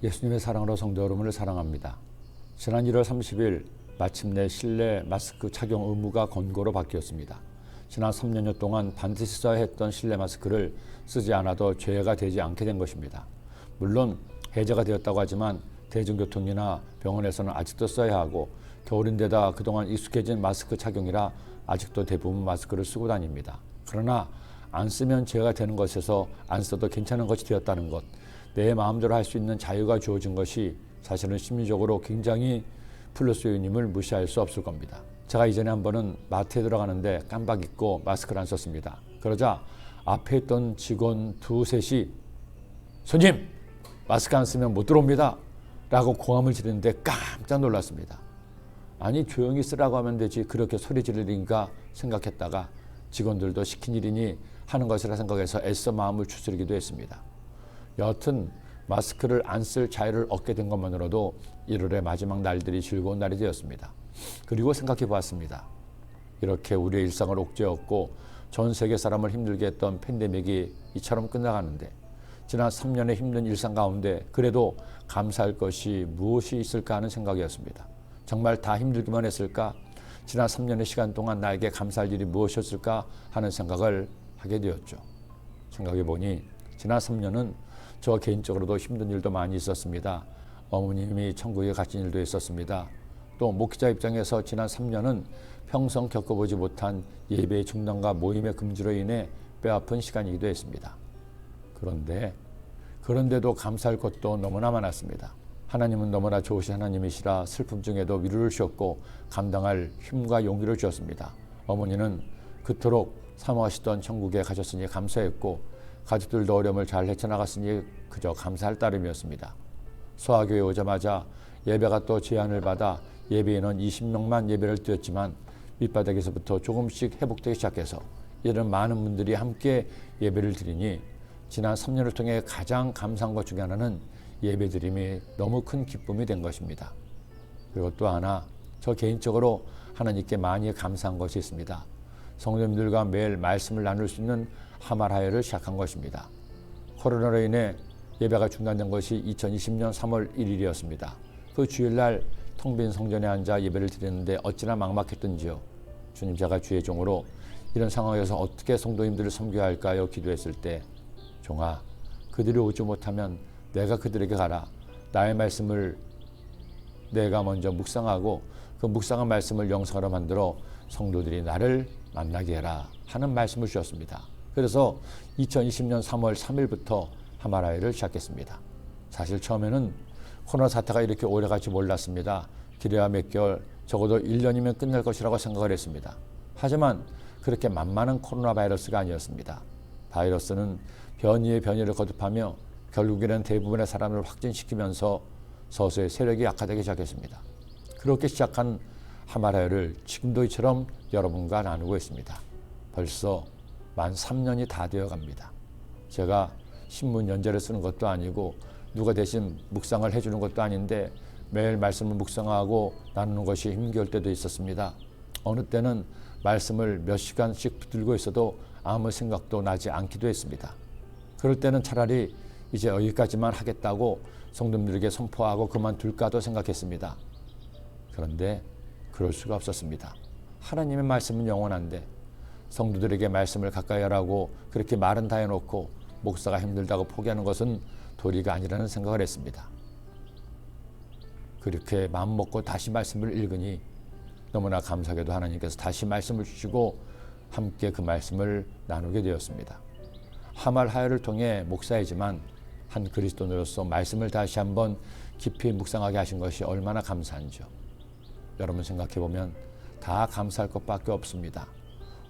예수님의 사랑으로 성도 여러분을 사랑합니다. 지난 1월 30일 마침내 실내 마스크 착용 의무가 권고로 바뀌었습니다. 지난 3년여 동안 반드시 써야 했던 실내 마스크를 쓰지 않아도 죄가 되지 않게 된 것입니다. 물론 해제가 되었다고 하지만 대중교통이나 병원에서는 아직도 써야 하고 겨울인데다 그동안 익숙해진 마스크 착용이라 아직도 대부분 마스크를 쓰고 다닙니다. 그러나 안 쓰면 죄가 되는 것에서 안 써도 괜찮은 것이 되었다는 것, 내 마음대로 할 수 있는 자유가 주어진 것이 사실은 심리적으로 굉장히 플러스 요인임을 무시할 수 없을 겁니다. 제가 이전에 한 번은 마트에 들어가는데 깜빡 잊고 마스크를 안 썼습니다. 그러자 앞에 있던 직원 두셋이 손님 마스크 안 쓰면 못 들어옵니다. 라고 고함을 지르는데 깜짝 놀랐습니다. 아니 조용히 쓰라고 하면 되지 그렇게 소리 지르니까 생각했다가 직원들도 시킨 일이니 하는 것이라 생각해서 애써 마음을 추스리기도 했습니다. 여하튼 마스크를 안 쓸 자유를 얻게 된 것만으로도 1월의 마지막 날들이 즐거운 날이 되었습니다. 그리고 생각해 보았습니다. 이렇게 우리의 일상을 옥죄었고 전 세계 사람을 힘들게 했던 팬데믹이 이처럼 끝나가는데 지난 3년의 힘든 일상 가운데 그래도 감사할 것이 무엇이 있을까 하는 생각이었습니다. 정말 다 힘들기만 했을까? 지난 3년의 시간 동안 나에게 감사할 일이 무엇이었을까 하는 생각을 하게 되었죠. 생각해 보니 지난 3년은 저 개인적으로도 힘든 일도 많이 있었습니다. 어머님이 천국에 가신 일도 있었습니다. 또 목회자 입장에서 지난 3년은 평생 겪어보지 못한 예배의 중단과 모임의 금지로 인해 뼈아픈 시간이기도 했습니다. 그런데 그런데도 감사할 것도 너무나 많았습니다. 하나님은 너무나 좋으신 하나님이시라 슬픔 중에도 위로를 주었고 감당할 힘과 용기를 주었습니다. 어머니는 그토록 사모하시던 천국에 가셨으니 감사했고 가족들도 어려움을 잘 헤쳐나갔으니 그저 감사할 따름이었습니다. 소아교회 오자마자 예배가 또 제한을 받아 예배인은 20명만 예배를 드렸지만 밑바닥에서부터 조금씩 회복되기 시작해서 이런 많은 분들이 함께 예배를 드리니 지난 3년을 통해 가장 감사한 것 중에 하나는 예배드림이 너무 큰 기쁨이 된 것입니다. 그리고 또 하나 저 개인적으로 하나님께 많이 감사한 것이 있습니다. 성도님들과 매일 말씀을 나눌 수 있는 하말하여를 시작한 것입니다. 코로나로 인해 예배가 중단된 것이 2020년 3월 1일이었습니다. 그 주일날 텅 빈 성전에 앉아 예배를 드렸는데 어찌나 막막했던지요. 주님 제가 주의 종으로 이런 상황에서 어떻게 성도님들을 섬겨야 할까요? 기도했을 때 종아 그들이 오지 못하면 내가 그들에게 가라. 나의 말씀을 내가 먼저 묵상하고 그 묵상한 말씀을 영상으로 만들어 성도들이 나를 만나게 해라 하는 말씀을 주셨습니다. 그래서 2020년 3월 3일부터 하마라이를 시작했습니다. 사실 처음에는 코로나 사태가 이렇게 오래 갈지 몰랐습니다. 길어야 몇 개월, 적어도 1년이면 끝날 것이라고 생각을 했습니다. 하지만 그렇게 만만한 코로나 바이러스가 아니었습니다. 바이러스는 변이의 변이를 거듭하며 결국에는 대부분의 사람을 확진시키면서 서서히 세력이 약화되기 시작했습니다. 그렇게 시작한 하마라야를 지금도 이처럼 여러분과 나누고 있습니다. 벌써 만 3년이 다 되어 갑니다. 제가 신문 연재를 쓰는 것도 아니고 누가 대신 묵상을 해주는 것도 아닌데 매일 말씀을 묵상하고 나누는 것이 힘겨울 때도 있었습니다. 어느 때는 말씀을 몇 시간씩 붙들고 있어도 아무 생각도 나지 않기도 했습니다. 그럴 때는 차라리 이제 여기까지만 하겠다고 성도님들에게 선포하고 그만둘까도 생각했습니다. 그런데 그럴 수가 없었습니다. 하나님의 말씀은 영원한데 성도들에게 말씀을 가까이 하라고 그렇게 말은 다 해놓고 목사가 힘들다고 포기하는 것은 도리가 아니라는 생각을 했습니다. 그렇게 마음 먹고 다시 말씀을 읽으니 너무나 감사하게도 하나님께서 다시 말씀을 주시고 함께 그 말씀을 나누게 되었습니다. 하말 하여를 통해 목사이지만 한 그리스도인으로서 말씀을 다시 한번 깊이 묵상하게 하신 것이 얼마나 감사한지요. 여러분 생각해 보면 다 감사할 것밖에 없습니다.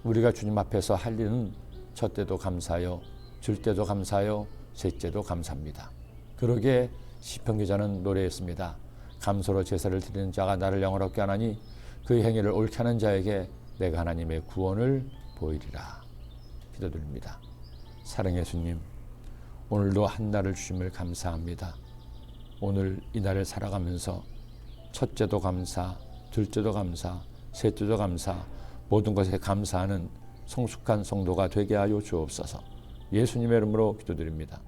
우리가 주님 앞에서 할 일은 첫 때도 감사요, 줄 때도 감사요, 셋째도 감사합니다. 그러게 시편 기자는 노래했습니다. 감소로 제사를 드리는 자가 나를 영화롭게 하나니 그 행위를 옳게 하는 자에게 내가 하나님의 구원을 보이리라. 기도드립니다. 사랑의 주님, 오늘도 한 날을 주심을 감사합니다. 오늘 이 날을 살아가면서 첫째도 감사, 둘째도 감사, 셋째도 감사, 모든 것에 감사하는 성숙한 성도가 되게 하여 주옵소서. 예수님의 이름으로 기도드립니다.